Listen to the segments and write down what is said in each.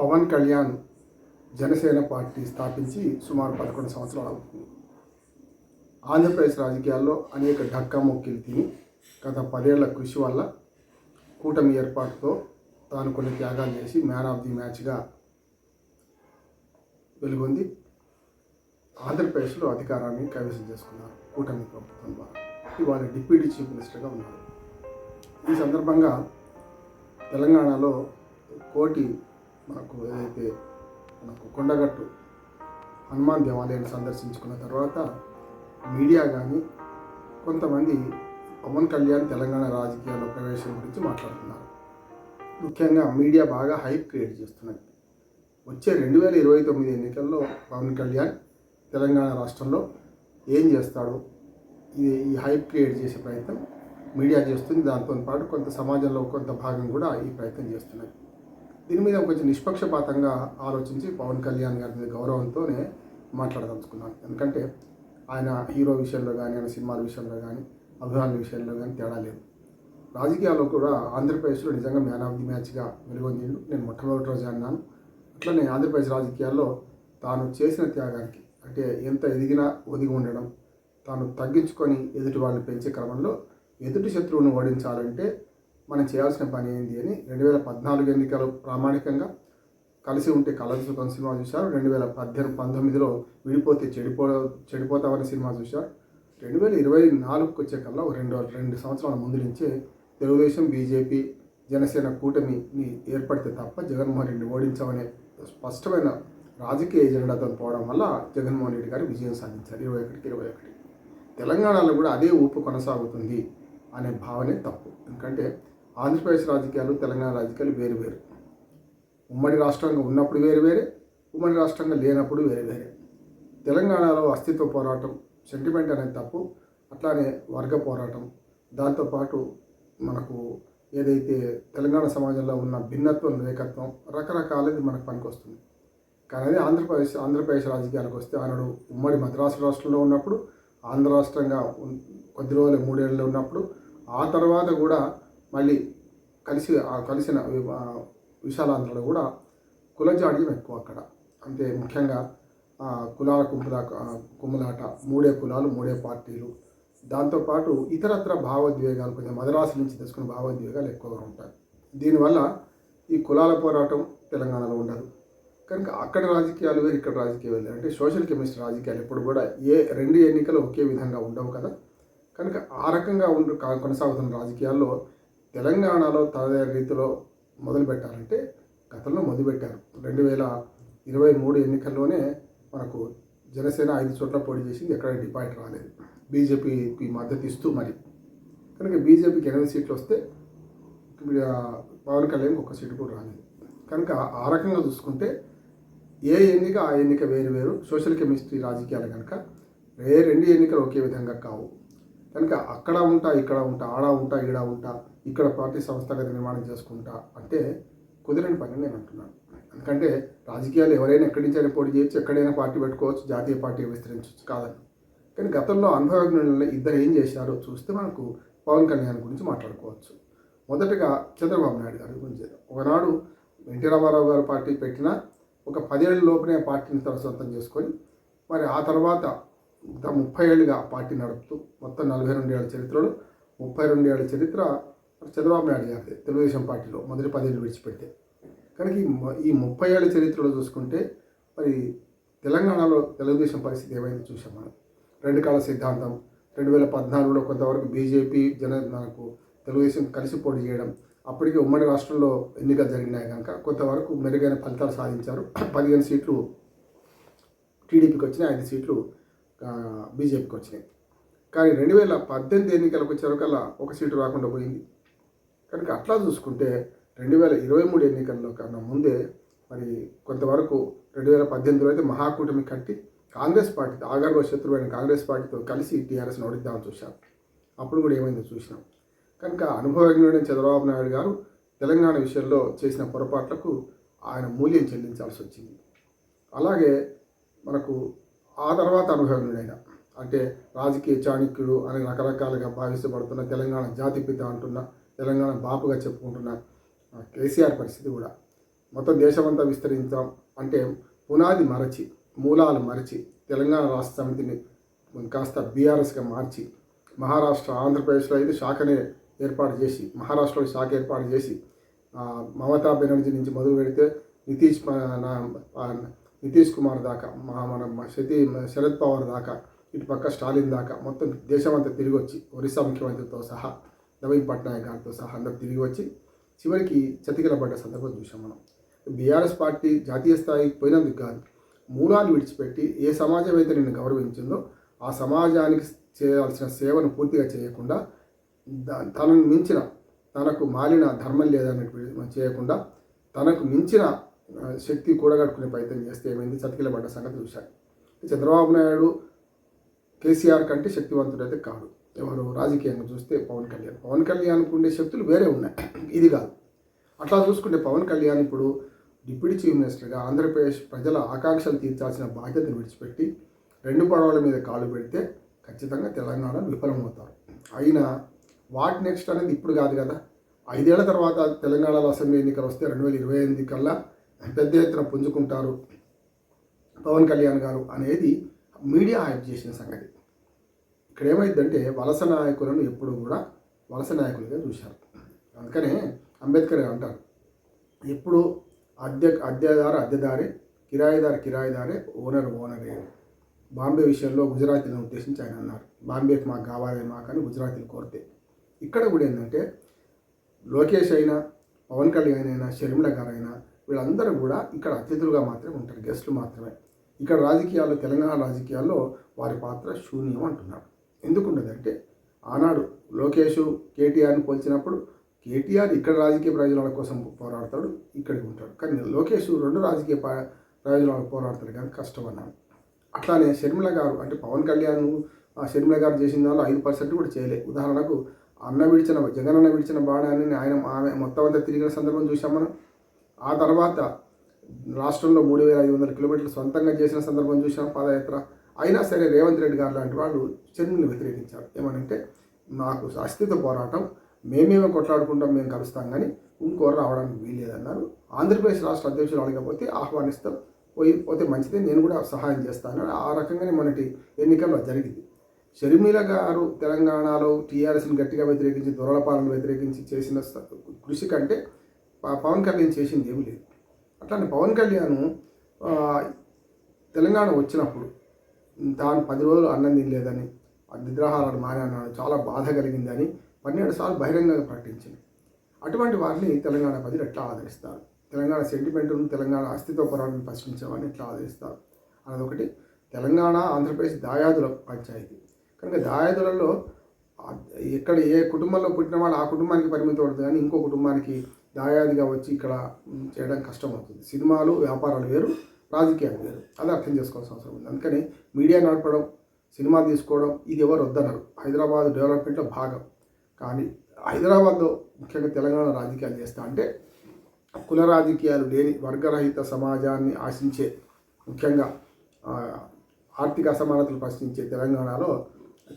Pawan Kalyan Janasena party స్థాపించి సుమారు పదకొండు సంవత్సరాలు అవుతుంది. ఆంధ్రప్రదేశ్ రాజకీయాల్లో అనేక ఢక్కా మొక్కిలు తిని గత పదేళ్ళ కృషి వల్ల కూటమి ఏర్పాటుతో తాను కొన్ని త్యాగాలు చేసి మ్యాన్ ఆఫ్ ది మ్యాచ్గా వెలుగొంది. ఆంధ్రప్రదేశ్లో అధికారాన్ని కైవసం చేసుకున్నారు కూటమి ప్రభుత్వం ద్వారా. ఇవాళ డిప్యూటీ చీఫ్ మినిస్టర్గా ఉన్నారు. ఈ సందర్భంగా తెలంగాణలో కోటి మనకు ఏదైతే మనకు కొండగట్టు హనుమాన్ దేవాలయాన్ని సందర్శించుకున్న తర్వాత మీడియా కానీ కొంతమంది పవన్ కళ్యాణ్ తెలంగాణ రాజకీయాల్లో ప్రవేశం గురించి మాట్లాడుతున్నారు. ముఖ్యంగా మీడియా బాగా హైప్ క్రియేట్ చేస్తున్నది. వచ్చే రెండు వేల ఇరవై తొమ్మిది ఎన్నికల్లో పవన్ కళ్యాణ్ తెలంగాణ రాష్ట్రంలో ఏం చేస్తాడు ఇది ఈ హైప్ క్రియేట్ చేసే ప్రయత్నం మీడియా చేస్తుంది. దాంతో పాటు కొంత సమాజంలో కొంత భాగం కూడా ఈ ప్రయత్నం చేస్తున్నది. దీని మీద కొంచెం నిష్పక్షపాతంగా ఆలోచించి పవన్ కళ్యాణ్ గారి మీద గౌరవంతోనే మాట్లాడదలుచుకున్నాను. ఎందుకంటే ఆయన హీరో విషయంలో కానీ ఆయన సినిమాల విషయంలో కానీ అభిమానుల విషయంలో కానీ తేడా లేదు. రాజకీయాల్లో కూడా ఆంధ్రప్రదేశ్లో నిజంగా మ్యాన్ ఆఫ్ ది మ్యాచ్గా వెలుగొందిండు. నేను మొట్టమొదటి రోజు అన్నాను. అట్లనే ఆంధ్రప్రదేశ్ రాజకీయాల్లో తాను చేసిన త్యాగానికి అంటే ఎంత ఎదిగినా ఒదిగి ఉండడం తాను తగ్గించుకొని ఎదుటి వాళ్ళని పెంచే క్రమంలో ఎదుటి శత్రువును ఓడించాలంటే మనం చేయాల్సిన పని ఏంది అని రెండు వేల పద్నాలుగు ఎన్నికలు ప్రామాణికంగా కలిసి ఉంటే కలర్ సినిమా చూశారు. రెండు వేల పద్దెనిమిది పంతొమ్మిదిలో విడిపోతే చెడిపో చెడిపోతామని సినిమా చూశారు. రెండు వేల ఇరవై నాలుగుకి వచ్చే కల్లా ఒక రెండు రెండు సంవత్సరాల ముందు నుంచే తెలుగుదేశం బీజేపీ జనసేన కూటమిని ఏర్పడితే తప్ప జగన్మోహన్ రెడ్డిని ఓడించామనే స్పష్టమైన రాజకీయ ఎజెండాతో పోవడం వల్ల జగన్మోహన్ రెడ్డి గారు విజయం సాధించారు. ఇరవై ఒకటికి ఇరవై ఒకటి. తెలంగాణలో కూడా అదే ఊపు కొనసాగుతుంది అనే భావనే తప్పు. ఎందుకంటే ఆంధ్రప్రదేశ్ రాజకీయాలు తెలంగాణ రాజకీయాలు వేరు వేరు. ఉమ్మడి రాష్ట్రంగా ఉన్నప్పుడు వేరు వేరే ఉమ్మడి రాష్ట్రంగా లేనప్పుడు వేరే వేరే. తెలంగాణలో అస్తిత్వ పోరాటం సెంటిమెంట్ అనేది తప్పు అట్లానే వర్గ పోరాటం. దాంతోపాటు మనకు ఏదైతే తెలంగాణ సమాజంలో ఉన్న భిన్నత్వం ఏకత్వం రకరకాలది మనకు పనికొస్తుంది. కానీ అది ఆంధ్రప్రదేశ్ ఆంధ్రప్రదేశ్ రాజకీయాలకు వస్తే ఆనాడు ఉమ్మడి మద్రాసు రాష్ట్రంలో ఉన్నప్పుడు ఆంధ్ర రాష్ట్రంగా కొద్ది రోజులు మూడేళ్ళు ఉన్నప్పుడు ఆ తర్వాత కూడా మళ్ళీ కలిసి ఆ కలిసిన విశాలాంధ్రలో కూడా కులజాడ్యం ఎక్కువ అక్కడ. అంటే ముఖ్యంగా కులాల కుమ్ములా కుమ్మలాట కుమ్ములాట మూడే కులాలు మూడే పార్టీలు. దాంతోపాటు ఇతరత్ర భావోద్వేగాలు కొంచెం మద్రాసు నుంచి తెచ్చుకున్న భావోద్వేగాలు ఎక్కువగా ఉంటాయి. దీనివల్ల ఈ కులాల పోరాటం తెలంగాణలో ఉండదు. కనుక అక్కడ రాజకీయాలు వేరు ఇక్కడ రాజకీయాలు వేరు. అంటే సోషల్ కెమిస్ట్రీ రాజకీయాలు ఎప్పుడు కూడా ఏ రెండు ఎన్నికలు ఒకే విధంగా ఉండవు కదా. కనుక ఆ రకంగా ఉండు కా- కొనసాగుతున్న రాజకీయాల్లో తెలంగాణలో తనదైన రీతిలో మొదలుపెట్టాలంటే గతంలో మొదలుపెట్టారు. రెండు వేల ఇరవై మూడు ఎన్నికల్లోనే మనకు జనసేన ఐదు చోట్ల పోటీ చేసింది. ఎక్కడ డిపాయిట్ రాలేదు. బీజేపీకి మద్దతు ఇస్తూ మరి. కనుక బీజేపీకి ఎనిమిది సీట్లు వస్తే పవన్ కళ్యాణ్కి ఒక సీటు కూడా రాలేదు. కనుక ఆ రకంగా చూసుకుంటే ఏ ఎన్నిక ఆ ఎన్నిక వేరు వేరు. సోషల్ కెమిస్ట్రీ రాజకీయాలు కనుక ఏ రెండు ఎన్నికలు ఒకే విధంగా కావు. కనుక అక్కడ ఉంటా ఇక్కడ ఉంటా ఆడ ఉంటా ఈడ ఉంటా ఇక్కడ పార్టీ సంస్థగత నిర్మాణం చేసుకుంటా అంటే కుదిరని పని నేను అంటున్నాను. ఎందుకంటే రాజకీయాలు ఎవరైనా ఎక్కడి నుంచి అయినా పోటీ చేయొచ్చు ఎక్కడైనా పార్టీ పెట్టుకోవచ్చు జాతీయ పార్టీ విస్తరించవచ్చు కాదని. కానీ గతంలో అనుభవజ్ఞుల ఇద్దరు ఏం చేశారో చూస్తే మనకు పవన్ కళ్యాణ్ గురించి మాట్లాడుకోవచ్చు. మొదటగా చంద్రబాబు నాయుడు గారి గురించి. ఒకనాడు ఎన్టీ రామారావు గారు పార్టీ పెట్టిన ఒక పదేళ్ళ లోపునే పార్టీని తన సొంతం చేసుకొని మరి ఆ తర్వాత ముప్పై ఏళ్ళుగా పార్టీ నడుపుతూ మొత్తం నలభై రెండు ఏళ్ళ చరిత్రలో ముప్పై రెండు ఏళ్ళ చరిత్ర చంద్రబాబు నాయుడు గారిది తెలుగుదేశం పార్టీలో మొదటి పదేళ్ళు విడిచిపెడితే కనుక ఈ ముప్పై ఏళ్ళ చరిత్రలో చూసుకుంటే మరి తెలంగాణలో తెలుగుదేశం పరిస్థితి ఏమైంది చూసాం మనం. రెండు కాల సిద్ధాంతం రెండు వేల పద్నాలుగులో కొంతవరకు బీజేపీ జన మనకు తెలుగుదేశం కలిసి పోటీ చేయడం అప్పటికే ఉమ్మడి రాష్ట్రంలో ఎన్నికలు జరిగినాయి కనుక కొంతవరకు మెరుగైన ఫలితాలు సాధించారు. పదిహేను సీట్లు టీడీపీకి వచ్చినాయి ఐదు సీట్లు బీజేపీకి వచ్చినాయి. కానీ రెండు వేల పద్దెనిమిది ఎన్నికలకు వచ్చేవరకల్లా ఒక సీటు రాకుండా పోయింది. కనుక అట్లా చూసుకుంటే రెండు వేల ఇరవై మూడు ఎన్నికల్లో కన్నా ముందే మరి కొంతవరకు రెండు వేల పద్దెనిమిదిలో అయితే మహాకూటమి కట్టి కాంగ్రెస్ పార్టీ ఆగర్వ శత్రువైన కాంగ్రెస్ పార్టీతో కలిసి టీఆర్ఎస్ని ఓడిద్దామని చూశాం. అప్పుడు కూడా ఏమైందో చూసినాం. కనుక అనుభవజ్ఞుడైన చంద్రబాబు నాయుడు గారు తెలంగాణ విషయంలో చేసిన పొరపాట్లకు ఆయన మూల్యం చెల్లించాల్సి వచ్చింది. అలాగే మనకు ఆ తర్వాత అనుభవజ్ఞుడైన అంటే రాజకీయ చాణక్యుడు అని రకరకాలుగా భావించబడుతున్న తెలంగాణ జాతిపిత అంటున్న తెలంగాణ బాపుగా చెప్పుకుంటున్న కేసీఆర్ పరిస్థితి కూడా. మొత్తం దేశమంతా విస్తరించాం అంటే పునాది మరచి మూలాలు మరచి తెలంగాణ రాష్ట్ర సమితిని కాస్త బీఆర్ఎస్గా మార్చి మహారాష్ట్ర ఆంధ్రప్రదేశ్లో అయితే శాఖనే ఏర్పాటు చేసి మహారాష్ట్రలో శాఖ ఏర్పాటు చేసి మమతా బెనర్జీ నుంచి మొదలు పెడితే నితీష్ నితీష్ కుమార్ దాకా మా మన శతి శరద్ పవార్ దాకా ఇటు పక్క స్టాలిన్ దాకా మొత్తం దేశం అంతా తిరిగి వచ్చి ఒరిస్సా ముఖ్యమంత్రితో సహా నవీన్ పట్నాయక్ గారితో సహా అందరు తిరిగి వచ్చి చివరికి చతికిలబడ్డ సందర్భం చూసాం మనం. బీఆర్ఎస్ పార్టీ జాతీయ స్థాయికి పోయినందుకు కాదు మూలాలు విడిచిపెట్టి ఏ సమాజం అయితే నిన్ను గౌరవించిందో ఆ సమాజానికి చేయాల్సిన సేవను పూర్తిగా చేయకుండా తనను మించిన తనకు మాలిన ధర్మం లేదన్నట్టు చేయకుండా తనకు మించిన శక్తి కూడగట్టుకునే ప్రయత్నం చేస్తే ఏమైంది? చతికిలబడ్డ సంగతి చూశారు చంద్రబాబు నాయుడు కేసీఆర్ కంటే శక్తివంతుడైతే కాదు ఎవరు రాజకీయంగా చూస్తే పవన్ కళ్యాణ్. పవన్ కళ్యాణ్కు ఉండే శక్తులు వేరే ఉన్నాయి. ఇది కాదు. అట్లా చూసుకుంటే పవన్ కళ్యాణ్ ఇప్పుడు డిప్యూటీ చీఫ్ మినిస్టర్గా ఆంధ్రప్రదేశ్ ప్రజల ఆకాంక్షలు తీర్చాల్సిన బాధ్యతను విడిచిపెట్టి రెండు పడవల మీద కాలు పెడితే ఖచ్చితంగా తెలంగాణ విఫలమవుతారు. అయినా వాట్ నెక్స్ట్ అనేది ఇప్పుడు కాదు కదా. ఐదేళ్ళ తర్వాత తెలంగాణలో అసెంబ్లీ ఎన్నికలు వస్తే రెండు వేల ఇరవై ఎనిమిది కల్లా పెద్ద ఎత్తున పుంజుకుంటారు పవన్ కళ్యాణ్ గారు అనేది మీడియా హైప్ చేసిన సంగతి. ఇక్కడ ఏమైందంటే వలస నాయకులను ఎప్పుడు కూడా వలస నాయకులుగా చూశారు. అందుకనే అంబేద్కర్ అంటారు ఎప్పుడు అద్దె అద్దెదారు అద్దెదారే కిరాయిదారు కిరాయిదారే ఓనర్ ఓనరే. బాంబే విషయంలో గుజరాతీలను ఉద్దేశించి ఆయన అన్నారు. బాంబేకి మాకు కావాలి మాకు అని గుజరాతీలు కోరితే. ఇక్కడ కూడా ఏంటంటే లోకేష్ అయినా పవన్ కళ్యాణ్ అయినా షర్మిల గారైనా వీళ్ళందరూ కూడా ఇక్కడ అతిథులుగా మాత్రమే ఉంటారు గెస్టులు మాత్రమే. ఇక్కడ రాజకీయాల్లో తెలంగాణ రాజకీయాల్లో వారి పాత్ర శూన్యం అంటున్నారు. ఎందుకుండదంటే ఆనాడు లోకేష్ కేటీఆర్ని పోల్చినప్పుడు కేటీఆర్ ఇక్కడ రాజకీయ ప్రయోజనాల కోసం పోరాడతాడు ఇక్కడికి ఉంటాడు. కానీ లోకేష్ రెండు రాజకీయ ప్రయోజనాలకు పోరాడతాడు కానీ కష్టం అన్నాడు అట్లానే షర్మిల గారు అంటే పవన్ కళ్యాణ్ ఆ షర్మిల గారు చేసిన దానిలో ఐదు పర్సెంట్ కూడా చేయలేదు ఉదాహరణకు అన్న విడిచిన జగనన్న విడిచిన బాణాన్ని ఆయన ఆమె మొత్తం అంతా తిరిగిన సందర్భం చూసాం మనం. ఆ తర్వాత రాష్ట్రంలో మూడు వేల ఐదు వందల కిలోమీటర్లు సొంతంగా చేసిన సందర్భం చూసాం పాదయాత్ర. అయినా సరే రేవంత్ రెడ్డి గారు లాంటి వాళ్ళు చర్మిని వ్యతిరేకించారు. ఏమనంటే మాకు అస్తిత్వ పోరాటం మేమేమో కొట్లాడుకుంటాం మేము కలుస్తాం కానీ ఇంకోరు రావడానికి వీల్లేదన్నారు. ఆంధ్రప్రదేశ్ రాష్ట్ర అధ్యక్షులు అడగకపోతే ఆహ్వానిస్తాం పోయి పోతే మంచిది నేను కూడా సహాయం చేస్తాను ఆ రకంగానే మొన్నటి ఎన్నికల్లో జరిగింది. షర్మిల గారు తెలంగాణలో టీఆర్ఎస్ని గట్టిగా వ్యతిరేకించి దొరలపాలను వ్యతిరేకించి చేసిన కృషి కంటే పవన్ కళ్యాణ్ చేసింది ఏమీ లేదు. అట్లానే పవన్ కళ్యాణ్ తెలంగాణ వచ్చినప్పుడు తాను పది రోజులు అన్నం తినలేదని ఆ నిద్రాహారాలు మానన్నాడు చాలా బాధ కలిగిందని పన్నెండు సార్లు బహిరంగంగా ప్రకటించింది. అటువంటి వారిని తెలంగాణ ప్రజలు ఎట్లా ఆదరిస్తారు? తెలంగాణ సెంటిమెంట్ను తెలంగాణ అస్తిత్వ పోరాటాన్ని ప్రశ్నించామని ఎట్లా ఆదరిస్తారు? అదొకటి తెలంగాణ ఆంధ్రప్రదేశ్ దాయాదుల పంచాయతీ. కనుక దాయాదులలో ఎక్కడ ఏ కుటుంబంలో పుట్టిన వాళ్ళు ఆ కుటుంబానికి పరిమితం అవుతుంది కానీ ఇంకో కుటుంబానికి దాయాదిగా వచ్చి ఇక్కడ చేయడం కష్టం అవుతుంది సినిమాలు వ్యాపారాలు వేరు. రాజకీయాలు వేరు అది అర్థం చేసుకోవాల్సిన అవసరం ఉంది. అందుకని మీడియా నడపడం సినిమా తీసుకోవడం ఇది ఎవరు వద్దన్నారు. హైదరాబాద్ డెవలప్మెంట్లో భాగం. కానీ హైదరాబాద్లో ముఖ్యంగా తెలంగాణ రాజకీయాలు చేస్తా అంటే కుల రాజకీయాలు లేని వర్గరహిత సమాజాన్ని ఆశించే ముఖ్యంగా ఆర్థిక అసమానతలు ప్రశ్నించే తెలంగాణలో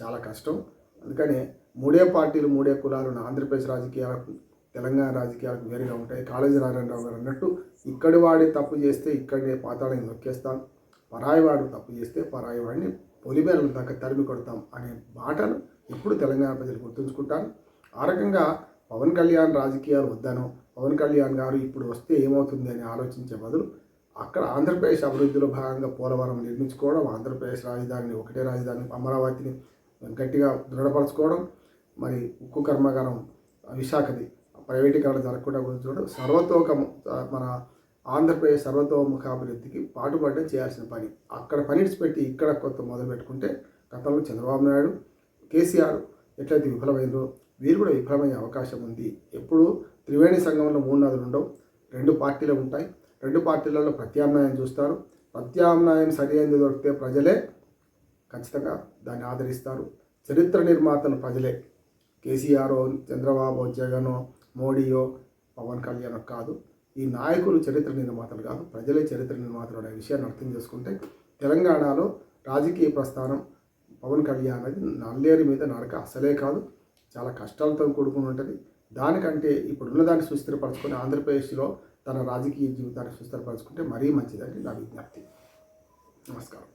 చాలా కష్టం. అందుకనే మూడే పార్టీలు మూడే కులాలు ఆంధ్రప్రదేశ్ రాజకీయాలకు తెలంగాణ రాజకీయాలకు వేరుగా ఉంటాయి. కాళేజీ నారాయణరావు గారు అన్నట్టు ఇక్కడి వాడి తప్పు చేస్తే ఇక్కడే పాతాళం నొక్కేస్తాం. పరాయి వాడు తప్పు చేస్తే పరాయి వాడిని పొలిమేరల దాకా తరిమి కొడతాం అనే మాటను ఎప్పుడు తెలంగాణ ప్రజలు గుర్తుంచుకుంటారు. ఆ రకంగా పవన్ కళ్యాణ్ రాజకీయాలు వద్దనో పవన్ కళ్యాణ్ గారు ఇప్పుడు వస్తే ఏమవుతుంది అని ఆలోచించే బదులు అక్కడ ఆంధ్రప్రదేశ్ అభివృద్ధిలో భాగంగా పోలవరం నిర్మించుకోవడం ఆంధ్రప్రదేశ్ రాజధానిని ఒకటే రాజధాని అమరావతిని గట్టిగా దృఢపరచుకోవడం మరి ఉక్కు కర్మాగారం విశాఖది ప్రైవేటీకరణ జరగకుండా చూడడం సర్వతోకము మన ఆంధ్రప్రదేశ్ సర్వతోముఖ అభివృద్ధికి పాటుపడడం చేయాల్సిన పని. అక్కడ పనిడ్స్ పెట్టి ఇక్కడ కొత్త మొదలు పెట్టుకుంటే గతంలో చంద్రబాబు నాయుడు కేసీఆర్ ఎట్లయితే విఫలమైందో వీరు కూడా విఫలమయ్యే అవకాశం ఉంది. ఎప్పుడు త్రివేణి సంఘంలో మూడు నదులు ఉండవు. రెండు పార్టీలు ఉంటాయి. రెండు పార్టీలలో ప్రత్యామ్నాయం చూస్తారు. ప్రత్యామ్నాయం సరి అయినది దొరికితే ప్రజలే ఖచ్చితంగా దాన్ని ఆదరిస్తారు. చరిత్ర నిర్మాతలు ప్రజలే. కేసీఆర్ చంద్రబాబు జగన్ మోడీయో పవన్ కళ్యాణ్ కాదు. ఈ నాయకులు చరిత్ర నిర్మాతలు కాదు ప్రజలే చరిత్ర నిర్మాతలు అనే విషయాన్ని అర్థం చేసుకుంటే తెలంగాణలో రాజకీయ ప్రస్థానం పవన్ కళ్యాణ్ అనేది నల్లేరు మీద నడక అసలే కాదు. చాలా కష్టాలతో కూడుకుని ఉంటుంది. దానికంటే ఇప్పుడున్న దాన్ని సుస్థిరపరచుకొని ఆంధ్రప్రదేశ్లో తన రాజకీయ జీవితాన్ని సుస్థిరపరచుకుంటే మరీ మంచిదని నా విజ్ఞప్తి. నమస్కారం.